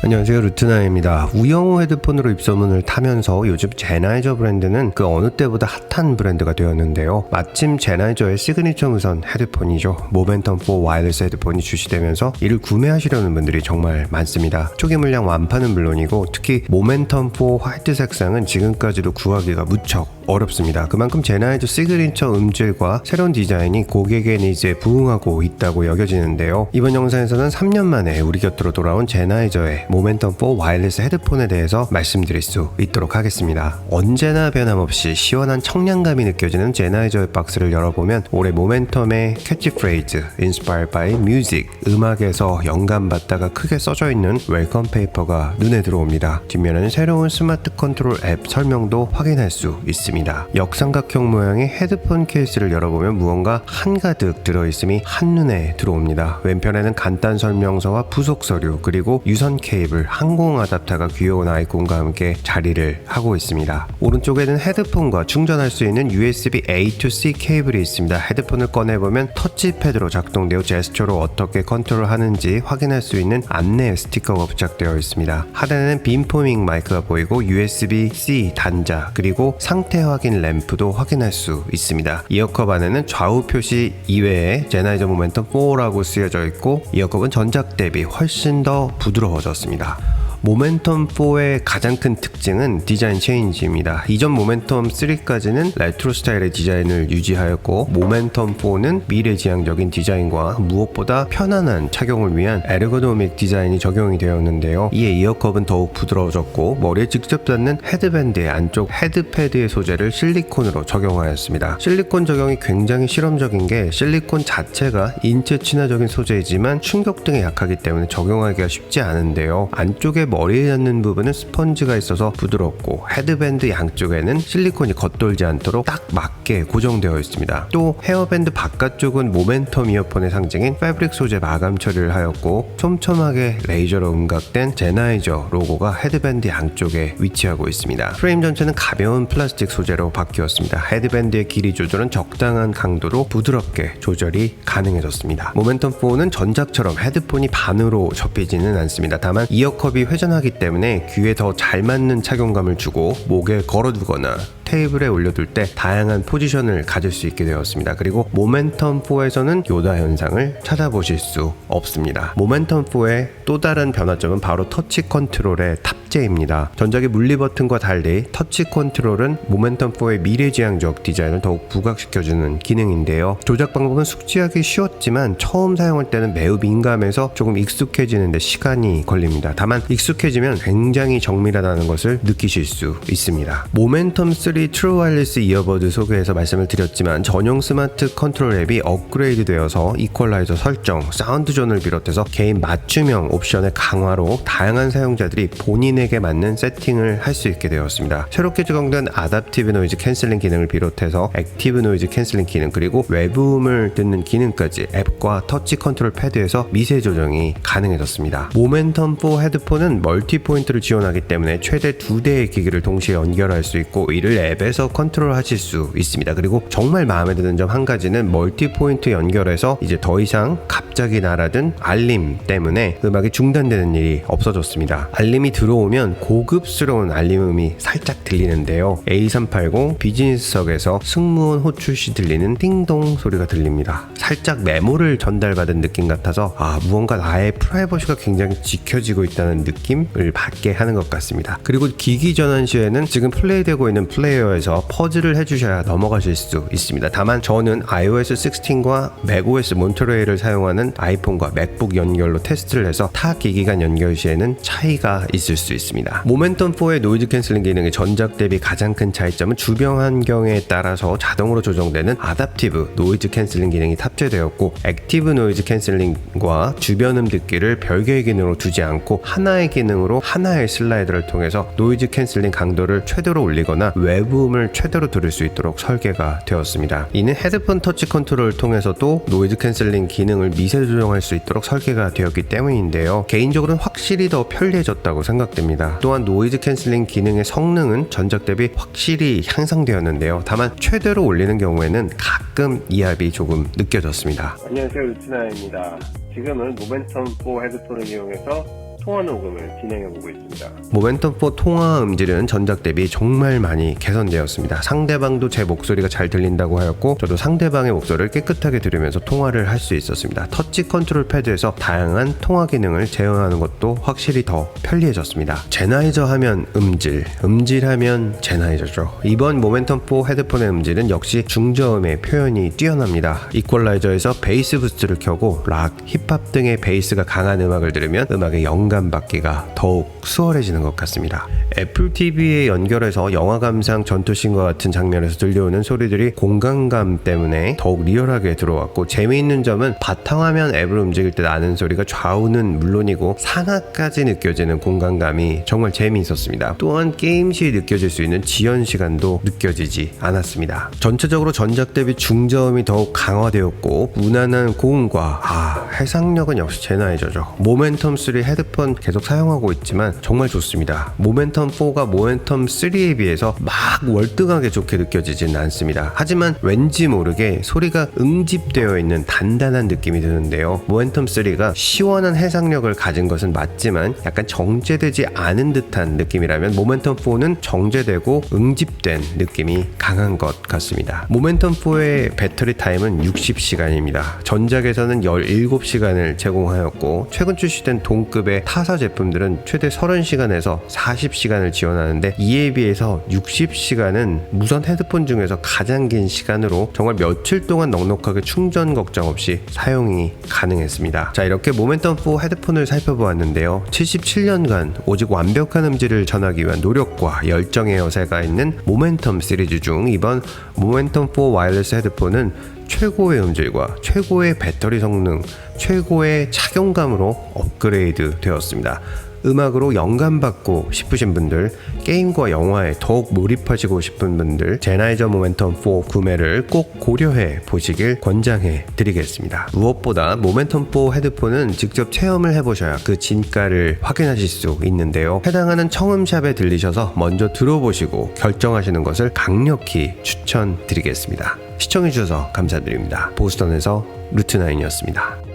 안녕하세요 루트나입니다. 우영우 헤드폰으로 입소문을 타면서 요즘 제나이저 브랜드는 그 어느 때보다 핫한 브랜드가 되었는데요. 마침 제나이저의 시그니처 무선 헤드폰이죠. 모멘텀 4 와이어리스 헤드폰이 출시되면서 이를 구매하시려는 분들이 정말 많습니다. 초기 물량 완판은 물론이고 특히 모멘텀 4 화이트 색상은 지금까지도 구하기가 무척 어렵습니다. 그만큼 제나이저 시그니처 음질과 새로운 디자인이 고객의 니즈에 부응하고 있다고 여겨지는데요. 이번 영상에서는 3년 만에 우리 곁으로 돌아온 제나이저의 모멘텀 4 와이어리스 헤드폰에 대해서 말씀드릴 수 있도록 하겠습니다. 언제나 변함없이 시원한 청량감이 느껴지는 제나이저의 박스를 열어보면 올해 모멘텀의 캐치프레이즈 Inspired by Music 음악에서 영감받다가 크게 써져 있는 웰컴 페이퍼가 눈에 들어옵니다. 뒷면에는 새로운 스마트 컨트롤 앱 설명도 확인할 수 있습니다. 역삼각형 모양의 헤드폰 케이스를 열어보면 무언가 한가득 들어있음이 한눈에 들어옵니다. 왼편에는 간단 설명서와 부속 서류 그리고 유선 케이블, 항공 아답터가 귀여운 아이콘과 함께 자리를 하고 있습니다. 오른쪽에는 헤드폰과 충전할 수 있는 USB A to C 케이블이 있습니다. 헤드폰을 꺼내보면 터치패드로 작동되어 제스처로 어떻게 컨트롤하는지 확인할 수 있는 안내 스티커가 부착되어 있습니다. 하단에는 빔포밍 마이크가 보이고 USB-C 단자 그리고 상태 확인 램프도 확인할 수 있습니다. 이어컵 안에는 좌우 표시 이외에 제나이저 모멘텀 4라고 쓰여져 있고 이어컵은 전작 대비 훨씬 더 부드러워졌습니다. 모멘텀 4의 가장 큰 특징은 디자인 체인지입니다. 이전 모멘텀 3까지는 레트로 스타일의 디자인을 유지하였고 모멘텀 4는 미래지향적인 디자인과 무엇보다 편안한 착용을 위한 에르고노믹 디자인이 적용이 되었는데요. 이에 이어컵은 더욱 부드러워졌고 머리에 직접 닿는 헤드밴드의 안쪽 헤드패드의 소재를 실리콘으로 적용하였습니다. 실리콘 적용이 굉장히 실험적인 게 실리콘 자체가 인체 친화적인 소재이지만 충격 등에 약하기 때문에 적용하기가 쉽지 않은데요. 안쪽에 머리에 닿는 부분은 스펀지가 있어서 부드럽고 헤드밴드 양쪽에는 실리콘이 겉돌지 않도록 딱 맞게 고정되어 있습니다. 또 헤어밴드 바깥쪽은 모멘텀 이어폰의 상징인 패브릭 소재 마감 처리를 하였고 촘촘하게 레이저로 음각된 제나이저 로고가 헤드밴드 양쪽에 위치하고 있습니다. 프레임 전체는 가벼운 플라스틱 소재로 바뀌었습니다. 헤드밴드의 길이 조절은 적당한 강도로 부드럽게 조절이 가능해졌습니다. 모멘텀 4는 전작처럼 헤드폰이 반으로 접히지는 않습니다. 다만 이어컵이 회 전하기 때문에 귀에 더 잘 맞는 착용감을 주고 목에 걸어두거나 테이블에 올려둘 때 다양한 포지션을 가질 수 있게 되었습니다. 그리고 모멘텀 4에서는 요다 현상을 찾아보실 수 없습니다. 모멘텀 4의 또 다른 변화점은 바로 터치 컨트롤의 탑 재입니다. 전작의 물리 버튼과 달리 터치 컨트롤은 모멘텀 4의 미래지향적 디자인을 더욱 부각시켜주는 기능인데요. 조작 방법은 숙지하기 쉬웠지만 처음 사용할 때는 매우 민감해서 조금 익숙해지는데 시간이 걸립니다. 다만 익숙해지면 굉장히 정밀하다는 것을 느끼실 수 있습니다. 모멘텀 3 트루 와일리스 이어버드 소개에서 말씀을 드렸지만 전용 스마트 컨트롤 앱이 업그레이드 되어서 이퀄라이저 설정, 사운드 존을 비롯해서 개인 맞춤형 옵션의 강화로 다양한 사용자들이 본인 에게 맞는 세팅을 할 수 있게 되었습니다. 새롭게 적용된 아답티브 노이즈 캔슬링 기능을 비롯해서 액티브 노이즈 캔슬링 기능 그리고 외부음을 듣는 기능까지 앱과 터치 컨트롤 패드에서 미세 조정이 가능해졌습니다. 모멘텀 4 헤드폰은 멀티 포인트를 지원하기 때문에 최대 두 대의 기기를 동시에 연결할 수 있고 이를 앱에서 컨트롤 하실 수 있습니다. 그리고 정말 마음에 드는 점 한 가지는 멀티 포인트 연결해서 이제 더 이상 갑자기 날아든 알림 때문에 음악이 중단되는 일이 없어졌습니다. 알림이 들어오면 고급스러운 알림음이 살짝 들리는데요. A380 비즈니스석에서 승무원 호출 시 들리는 띵동 소리가 들립니다. 살짝 메모를 전달받은 느낌 같아서 아 무언가 나의 프라이버시가 굉장히 지켜지고 있다는 느낌을 받게 하는 것 같습니다. 그리고 기기 전환 시에는 지금 플레이되고 있는 플레이어에서 퍼즐을 해주셔야 넘어가실 수 있습니다. 다만 저는 iOS 16과 macOS 몬트레이를 사용하는 아이폰과 맥북 연결로 테스트를 해서 타 기기 간 연결 시에는 차이가 있을 수 있습니다. 모멘텀 4의 노이즈 캔슬링 기능의 전작 대비 가장 큰 차이점은 주변 환경에 따라서 자동으로 조정되는 아답티브 노이즈 캔슬링 기능이 탑재되었고 액티브 노이즈 캔슬링과 주변 음 듣기를 별개의 기능으로 두지 않고 하나의 기능으로 하나의 슬라이드를 통해서 노이즈 캔슬링 강도를 최대로 올리거나 외부음을 최대로 들을 수 있도록 설계가 되었습니다. 이는 헤드폰 터치 컨트롤을 통해서도 노이즈 캔슬링 기능을 미세 조정할 수 있도록 설계가 되었기 때문인데요. 개인적으로는 확실히 더 편리해졌다고 생각됩니다. 또한 노이즈 캔슬링 기능의 성능은 전작 대비 확실히 향상되었는데요. 다만 최대로 올리는 경우에는 가끔 이압이 조금 느껴졌습니다. 안녕하세요 루트나입니다. 지금은 모멘텀 4 헤드폰을 이용해서 통화 녹음을 진행해보고 있습니다. 모멘텀4 통화 음질은 전작 대비 정말 많이 개선되었습니다. 상대방도 제 목소리가 잘 들린다고 하였고 저도 상대방의 목소리를 깨끗하게 들으면서 통화를 할 수 있었습니다. 터치 컨트롤 패드에서 다양한 통화 기능을 제어하는 것도 확실히 더 편리해졌습니다. 제나이저 하면 음질, 음질 하면 제나이저죠. 이번 모멘텀4 헤드폰의 음질은 역시 중저음의 표현이 뛰어납니다. 이퀄라이저에서 베이스 부스트를 켜고 락, 힙합 등의 베이스가 강한 음악을 들으면 음악의 영감 받기가 더욱 수월해지는 것 같습니다. 애플 TV에 연결해서 영화 감상 전투씬과 같은 장면에서 들려오는 소리들이 공간감 때문에 더욱 리얼하게 들어왔고 재미있는 점은 바탕화면 앱을 움직일 때 나는 소리가 좌우는 물론이고 상하까지 느껴지는 공간감이 정말 재미있었습니다. 또한 게임 시 느껴질 수 있는 지연 시간도 느껴지지 않았습니다. 전체적으로 전작 대비 중저음이 더욱 강화되었고 무난한 고음과 아 해상력은 역시 제나이저죠. 모멘텀 3 헤드 폰 계속 사용하고 있지만 정말 좋습니다. 모멘텀 4가 모멘텀 3에 비해서 막 월등하게 좋게 느껴지진 않습니다. 하지만 왠지 모르게 소리가 응집되어 있는 단단한 느낌이 드는데요. 모멘텀 3가 시원한 해상력을 가진 것은 맞지만 약간 정제되지 않은 듯한 느낌이라면 모멘텀 4는 정제되고 응집된 느낌이 강한 것 같습니다. 모멘텀 4의 배터리 타임은 60시간입니다. 전작에서는 17시간을 제공하였고 최근 출시된 동급의 타사 제품들은 최대 30시간에서 40시간을 지원하는데 이에 비해서 60시간은 무선 헤드폰 중에서 가장 긴 시간으로 정말 며칠 동안 넉넉하게 충전 걱정 없이 사용이 가능했습니다. 자 이렇게 모멘텀 4 헤드폰을 살펴보았는데요. 77년간 오직 완벽한 음질을 전하기 위한 노력과 열정의 여세가 있는 모멘텀 시리즈 중 이번 모멘텀 4 와이어리스 헤드폰은 최고의 음질과 최고의 배터리 성능, 최고의 착용감으로 업그레이드 되었습니다. 음악으로 영감받고 싶으신 분들, 게임과 영화에 더욱 몰입하시고 싶은 분들, 제나이저 모멘텀 4 구매를 꼭 고려해 보시길 권장해 드리겠습니다. 무엇보다 모멘텀 4 헤드폰은 직접 체험을 해보셔야 그 진가를 확인하실 수 있는데요. 해당하는 청음샵에 들리셔서 먼저 들어보시고 결정하시는 것을 강력히 추천드리겠습니다. 시청해주셔서 감사드립니다. 보스턴에서 루트나인이었습니다.